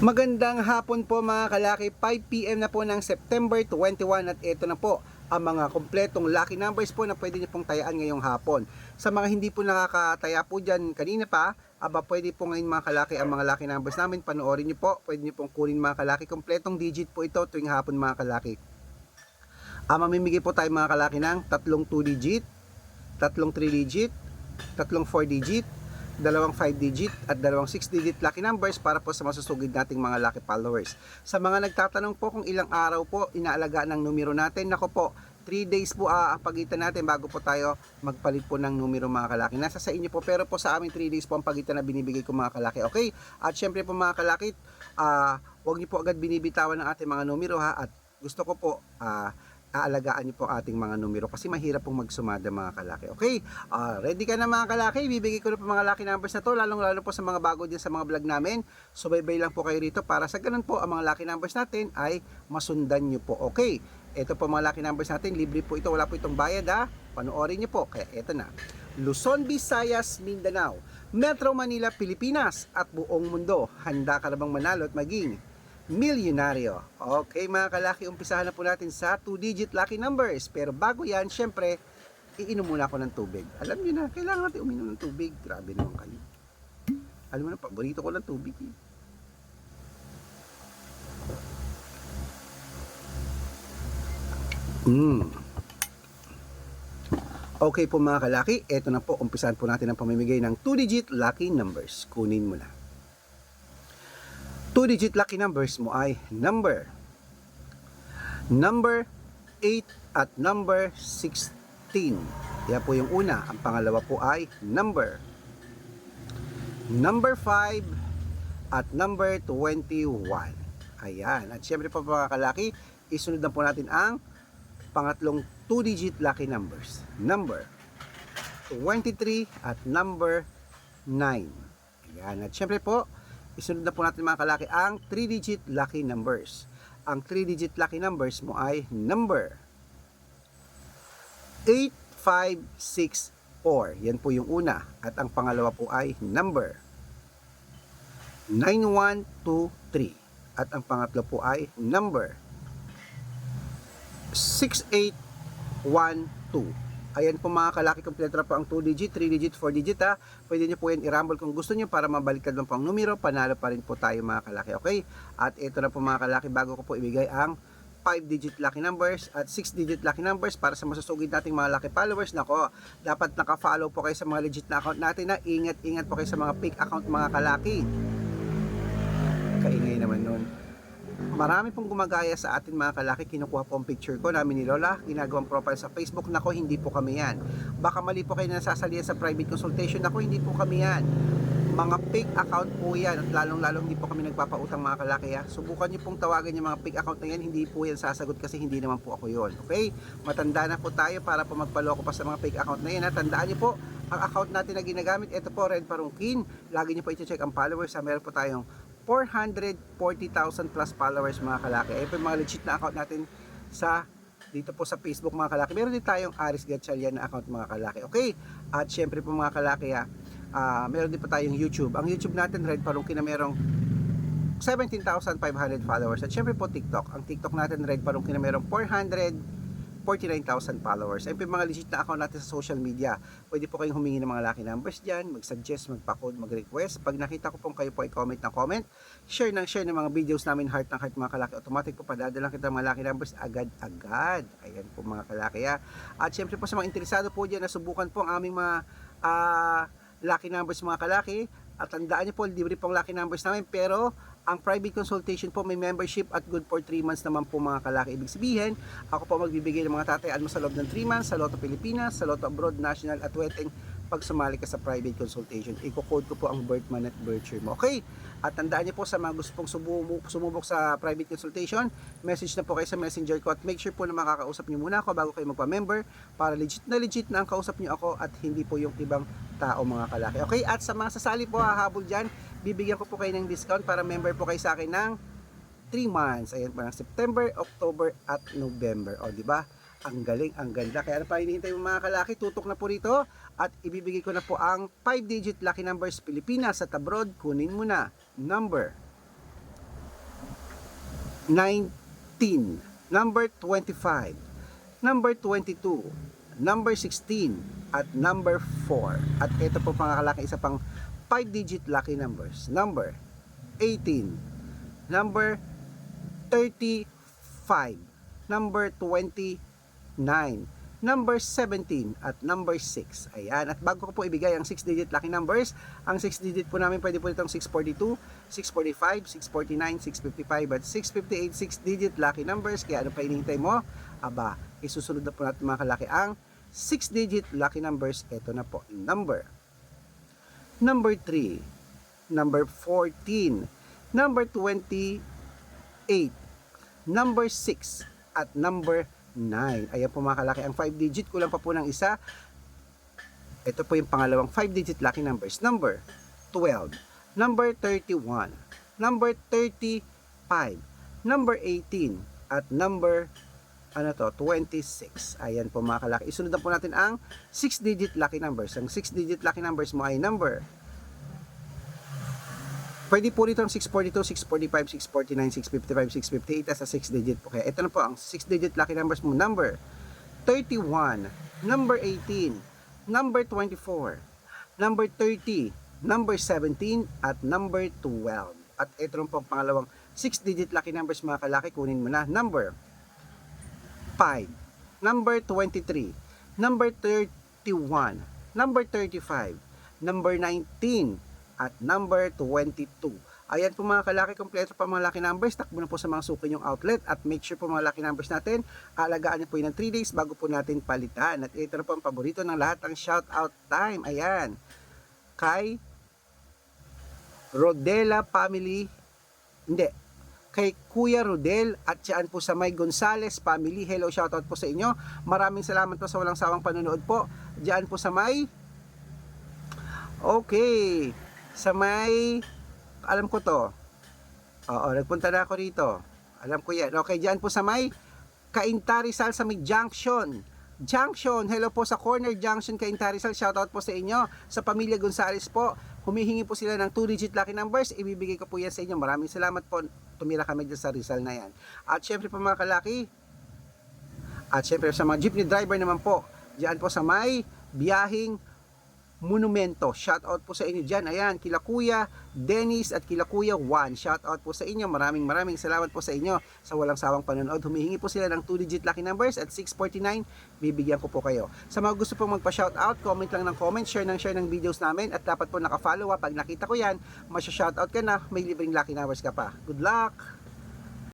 Magandang hapon po mga kalaki, 5pm na po ng September 21 at ito na po ang mga kompletong lucky numbers po na pwede niyo pong tayaan ngayong hapon. Sa mga hindi po nakakataya po dyan kanina pa, aba pwede po ngayon mga kalaki ang mga lucky numbers namin, panoorin niyo po, pwede niyo pong kunin mga kalaki, kompletong digit po ito tuwing hapon mga kalaki. Ah, mamimigay po tayo mga kalaki ng tatlong 2 digit, tatlong 3 digit, tatlong 4 digit, dalawang 5 digit at dalawang 6 digit lucky numbers para po sa masusugid nating mga lucky followers. Sa mga nagtatanong po kung ilang araw po inaalaga ng numero natin, nako po, 3 days po pagitan natin bago po tayo magpalit po ng numero mga kalaki. Nasa sa inyo po pero po sa amin 3 days po ang pagitan na binibigay ko mga kalaki. Okay? At syempre po mga kalaki, ah, huwag niyo po agad binibitawan ng ating mga numero ha at gusto ko po ah, aalagaan niyo po ating mga numero kasi mahirap pong magsumada mga kalaki. Okay? Ah, ready ka na mga kalaki? Bibigay ko na po mga lucky numbers na to, lalong lalo po sa mga bago din sa mga vlog namin. Subaybay lang po kayo rito para sa ganun po ang mga lucky numbers natin ay masundan niyo po. Okay? Ito po mga lucky numbers natin, libre po ito, wala po itong bayad ha. Panoorin niyo po. Kaya ito na. Luzon, Visayas, Mindanao, Metro Manila, Pilipinas at buong mundo. Handa ka na bang manalo at maging milyonaryo. Okay mga kalaki, umpisahan na po natin sa 2-digit lucky numbers. Pero bago yan, syempre, iinom muna ako ng tubig. Alam niyo na, kailangan natin uminom ng tubig. Grabe naman kayo. Alam mo na, paborito ko lang tubig. Eh. Mm. Okay po mga kalaki, eto na po, umpisahan po natin ang pamimigay ng 2-digit lucky numbers. Kunin mo na. 2-digit lucky numbers mo ay number number 8 at number 16. Yan po yung una. Ang pangalawa po ay number number 5 at number 21. Ayan. At syempre po mga kalaki, isunod na po natin ang pangatlong 2-digit lucky numbers. Number 23 at number 9. Ayan. At syempre po, isunod na po natin mga kalaki ang 3-digit lucky numbers. Ang 3-digit lucky numbers mo ay number 8564. Yan po yung una. At ang pangalawa po ay number 9123. At ang pangatlo po ay number 6812. Ayan po mga kalaki, kompleto na po ang 2 digit, 3 digit, 4 digit ha. Pwede nyo po yan i-rumble kung gusto nyo para mabaliktad lang po ang numero. Panalo pa rin po tayo mga kalaki, okay? At ito na po mga kalaki, bago ko po ibigay ang 5 digit lucky numbers at 6 digit lucky numbers para sa masusugid nating mga lucky followers. Nako, dapat naka-follow po kayo sa mga legit na account natin na ingat-ingat po kayo sa mga fake account mga kalaki. Kaingay naman nun marami pong gumagaya sa atin mga kalaki, kinukuha po ang picture ko namin ni Lola, ginagawang profile sa Facebook, nako hindi po kami yan. Baka mali po kayo nasasalihan sa private consultation, nako hindi po kami yan. Mga fake account po yan at lalong-lalong hindi po kami nagpapautang mga kalaki ha. Subukan niyo pong tawagan yung mga fake account na yan, hindi po yan sasagot kasi hindi naman po ako yon. Okay? Matanda na po tayo para po magpaloko pa sa mga fake account na yan ha. Tandaan niyo po, ang account natin na ginagamit, ito po Red Parungkin. Lagi niyo po i-check ang followers ha. Meron po tayong 440,000 plus followers mga kalaki. Po yung mga legit na account natin sa dito po sa Facebook mga kalaki. Meron din tayong Aris Gatchalian na account mga kalaki. Okay? At syempre po mga kalaki ha, ah, meron din po tayong YouTube. Ang YouTube natin, Red Parungki na merong 17,500 followers. At syempre po TikTok. Ang TikTok natin, Red Parungki na merong 400 49,000 followers. Ayun po mga legit na account natin sa social media. Pwede po kayong humingi ng mga lucky numbers dyan, mag-suggest, magpa-code, mag-request. Pag nakita ko pong kayo po ay comment ng comment, share ng share ng mga videos namin, heart ng heart mga kalaki. Automatic po padadalang kita ng mga lucky numbers agad-agad. Ayan po mga kalaki ha. At syempre po sa mga interesado po dyan, nasubukan po ang aming mga ah, lucky numbers mga kalaki. At tandaan niyo po, libre pong lucky numbers namin. Pero ang private consultation po may membership at good for 3 months naman po mga kalaki. Ibig sabihin, ako po magbibigay ng mga tatayaan mo sa loob ng 3 months sa Lotto Pilipinas, sa Lotto Abroad, National at Weteng pag sumali ka sa private consultation. Iko-code ko po ang birth month at birth year mo. Okay? At tandaan niyo po sa mga gusto pong sumu- sumubok sa private consultation, message na po kayo sa messenger ko at make sure po na makakausap niyo muna ako bago kayo magpa-member para legit na legit na ang kausap niyo ako at hindi po yung ibang tao mga kalaki. Okay? At sa mga sasali po hahabol dyan, bibigyan ko po kayo ng discount para member po kayo sa akin ng 3 months. Ayan po ng September, October at November. O di ba? Ang galing, ang ganda. Kaya ano pa hinihintay mo mga kalaki? Tutok na po rito at ibibigay ko na po ang 5-digit lucky numbers Pilipinas at abroad. Kunin mo na. Number 19, number 25, number 22, number 16, at number 4. At ito po mga kalaki, isa pang 5-digit lucky numbers. Number 18, number 35, number 29, number 17 at number 6. Ayan. At bago ko po ibigay ang 6-digit lucky numbers, ang 6-digit po namin pwede po itong 642, 645, 649, 655 at 658 6-digit lucky numbers. Kaya ano pa hinihintay mo? Aba, isusunod na po natin mga kalaki ang 6-digit lucky numbers. Ito na po. Number. Number 3. Number 14. Number 28. Number 6. At number 9. Ayan po mga kalaki. Ang 5 digit, kulang pa po ng isa. Ito po yung pangalawang 5 digit lucky numbers. Number 12. Number 31. Number 35. Number 18. At number ano to, 26. Ayan po mga kalaki. Isunod na po natin ang 6 digit lucky numbers. Ang 6 digit lucky numbers mo ay number Pwede po rito ang 642, 645, 649, 655, 658 as a 6 digit po. Kaya ito na po ang 6 digit lucky numbers mo. Number 31, number 18, number 24, number 30, number 17, at number 12. At ito na po ang pangalawang 6 digit lucky numbers mga kalaki. Kunin mo na. Number 5, number 23, number 31, number 35, number 19, at number 22. Ayan po mga kalaki, kompleto pa mga lucky numbers. Takbo na po sa mga suki yung outlet at make sure po mga lucky numbers natin, alagaan niyo po yun ng 3 days bago po natin palitan. At ito na po ang paborito ng lahat, ang shout out time. Ayan, kay Rodela Family, hindi, kay Kuya Rodel at siyan po sa May Gonzales family. Hello, shout out po sa inyo. Maraming salamat po sa walang sawang panonood po. Diyan po sa May Okay. Sa may alam ko to. Oo, nagpunta na ako rito. Alam ko yan. Okay, diyan po sa may Cainta Rizal sa may junction. Junction, hello po sa corner junction Cainta Rizal. Shout out po sa inyo. Sa pamilya Gonzales po. Humihingi po sila ng 2-digit lucky numbers. Ibibigay ko po yan sa inyo. Maraming salamat po. Tumira kami dyan sa Rizal na yan. At syempre po mga kalaki, at syempre sa mga jeepney driver naman po, diyan po sa may biyahing monumento. Shout out po sa inyo dyan. Ayan, kila Kuya Dennis at kila Kuya Juan. Shout out po sa inyo. Maraming maraming salamat po sa inyo sa walang sawang panonood. Humihingi po sila ng 2-digit lucky numbers at 649. Bibigyan ko po kayo. Sa mga gusto pong magpa-shout out, comment lang ng comment, share ng share ng videos namin at dapat po naka-follow ha. Pag nakita ko yan, masya-shout out ka na, may libreng lucky numbers ka pa. Good luck!